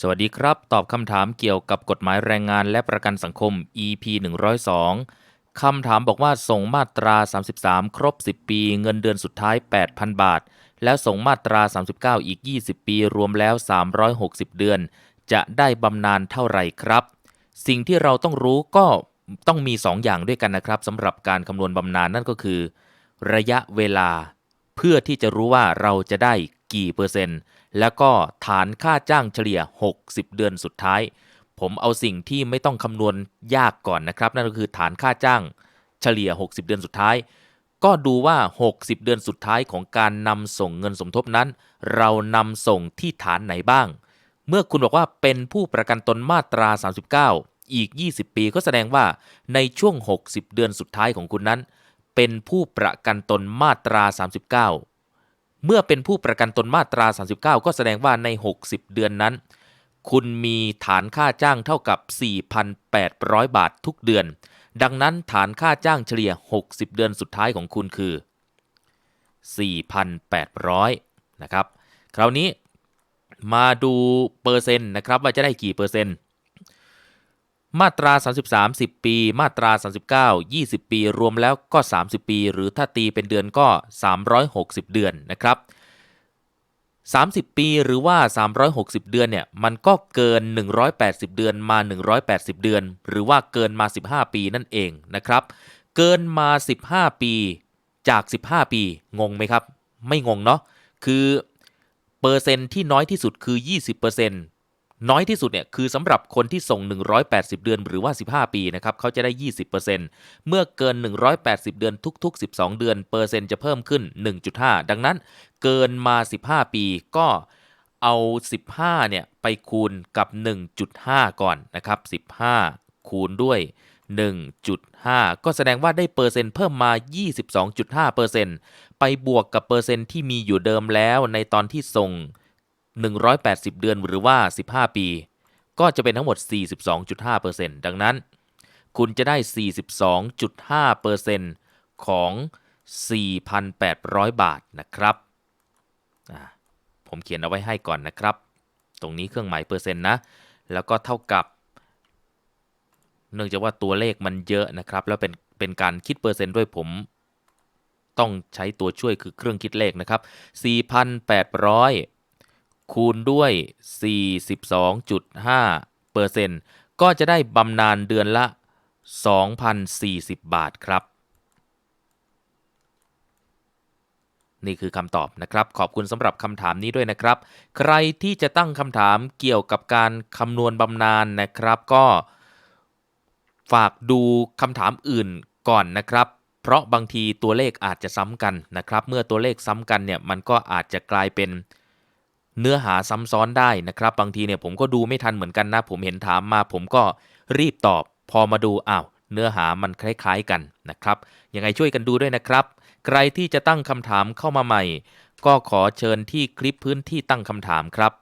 สวัสดีครับ ตอบคำถามเกี่ยวกับกฎหมายแรงงานและประกันสังคม EP 102คำถามบอกว่าส่งมาตรา 33 ครบ 10 ปี เงินเดือนสุดท้าย 8,000 บาท แล้วส่งมาตรา 39 อีก 20 ปี รวมแล้ว 360 เดือน จะได้บำนาญเท่าไหร่ครับ สิ่งที่เราต้องรู้ก็ต้องมี 2 อย่างด้วยกันนะครับสำหรับการคำนวณบำนาญนั่นก็คือ ระยะเวลา เพื่อที่จะรู้ว่าเราจะได้ กี่เปอร์เซ็นต์ แล้วก็ฐานค่าจ้างเฉลี่ย 60 เดือนสุดท้าย ผมเอาสิ่งที่ไม่ต้องคำนวณยากก่อนนะครับ นั่นก็คือฐานค่าจ้างเฉลี่ย 60 เดือนสุดท้าย ก็ดูว่า 60 เดือนสุดท้ายของการนำส่งเงินสมทบนั้น เรานำส่งที่ฐานไหนบ้าง เมื่อคุณบอกว่าเป็นผู้ประกันตนมาตรา 39 อีก 20 ปีก็แสดงว่าในช่วง 60 เดือนสุดท้ายของคุณนั้น เป็นผู้ประกันตนมาตรา 39 เมื่อเป็นผู้ประกันตนมาตรา 39 ก็แสดงว่าใน 60 เดือนนั้น คุณมีฐานค่าจ้างเท่ากับ 4,800 บาททุกเดือน ดังนั้นฐานค่าจ้างเฉลี่ย 60 เดือนสุดท้ายของคุณคือ 4,800 นะครับ คราวนี้มาดูเปอร์เซ็นต์นะครับว่าจะได้กี่เปอร์เซ็นต์ มาตรา 33 10 ปี มาตรา 39 20 ปี รวมแล้วก็ 30 ปี หรือถ้าตีเป็นเดือนก็ 360 เดือนนะครับ 30 ปีหรือว่า 360 เดือนเนี่ย มันก็เกิน 180 เดือนมา 180 เดือน หรือว่าเกินมา 15 ปีนั่นเองนะครับ เกินมา 15 ปีจาก 15 ปี งงไหมครับ ไม่งงเนาะ คือเปอร์เซ็นต์ที่น้อยที่สุดคือ 20% น้อยที่สุดเนี่ยคือสำหรับคนที่ส่ง 180 เดือนหรือว่า 15 ปีนะครับเขาจะได้ 20%เมื่อเกิน 180 เดือนทุก ๆ 12 เดือน เปอร์เซ็นต์จะเพิ่มขึ้น 1.5 ดังนั้น เกินมา 15 ปีก็เอา 15 เนี่ยไปคูณกับ 1.5 ก่อนนะครับ 15 คูณด้วย 1.5 ก็แสดงว่าได้เปอร์เซ็นต์เพิ่มมา 22.5เปอร์เซ็นต์ไปบวกกับเปอร์เซ็นต์ที่มีอยู่เดิมแล้วในตอนที่ส่ง 180 เดือนหรือว่า 15 ปี ก็จะเป็นทั้งหมด 42.5%ดังนั้น คุณจะได้ 42.5%ของ 4,800 บาทนะครับผมเขียนเอาไว้ให้ก่อนนะครับ ตรงนี้เครื่องหมายเปอร์เซ็นต์นะ แล้วก็เท่ากับ เนื่องจากว่าตัวเลขมันเยอะนะครับ แล้วเป็นเป็นการคิดเปอร์เซ็นต์ด้วยผม ต้องใช้ตัวช่วยคือเครื่องคิดเลขนะครับ 4,800 คูณด้วย 42.5เปอร์เซ็นต์ก็จะได้บำนาญเดือนละ 2,040 บาทครับ นี่คือคำตอบนะครับ ขอบคุณสำหรับคำถามนี้ด้วยนะครับ ใครที่จะตั้งคำถามเกี่ยวกับการคำนวณบำนาญนะครับ ก็ฝากดูคำถามอื่นก่อนนะครับ เพราะบางทีตัวเลขอาจจะซ้ำกันนะครับ เมื่อตัวเลขซ้ำกันเนี่ยมันก็อาจจะกลายเป็น เนื้อหาซ้ำซ้อนได้นะครับ บางทีเนี่ยผมก็ดูไม่ทันเหมือนกันนะ ผมเห็นถามมาผมก็รีบตอบ พอมาดูอ้าวเนื้อหามันคล้ายๆกันนะครับยังไงช่วยกันดูด้วยนะครับ ใครที่จะตั้งคำถามเข้ามาใหม่ ก็ขอเชิญที่คลิปพื้นที่ตั้งคำถามครับ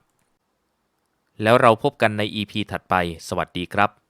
แล้วเราพบกันใน EP ถัดไป สวัสดีครับ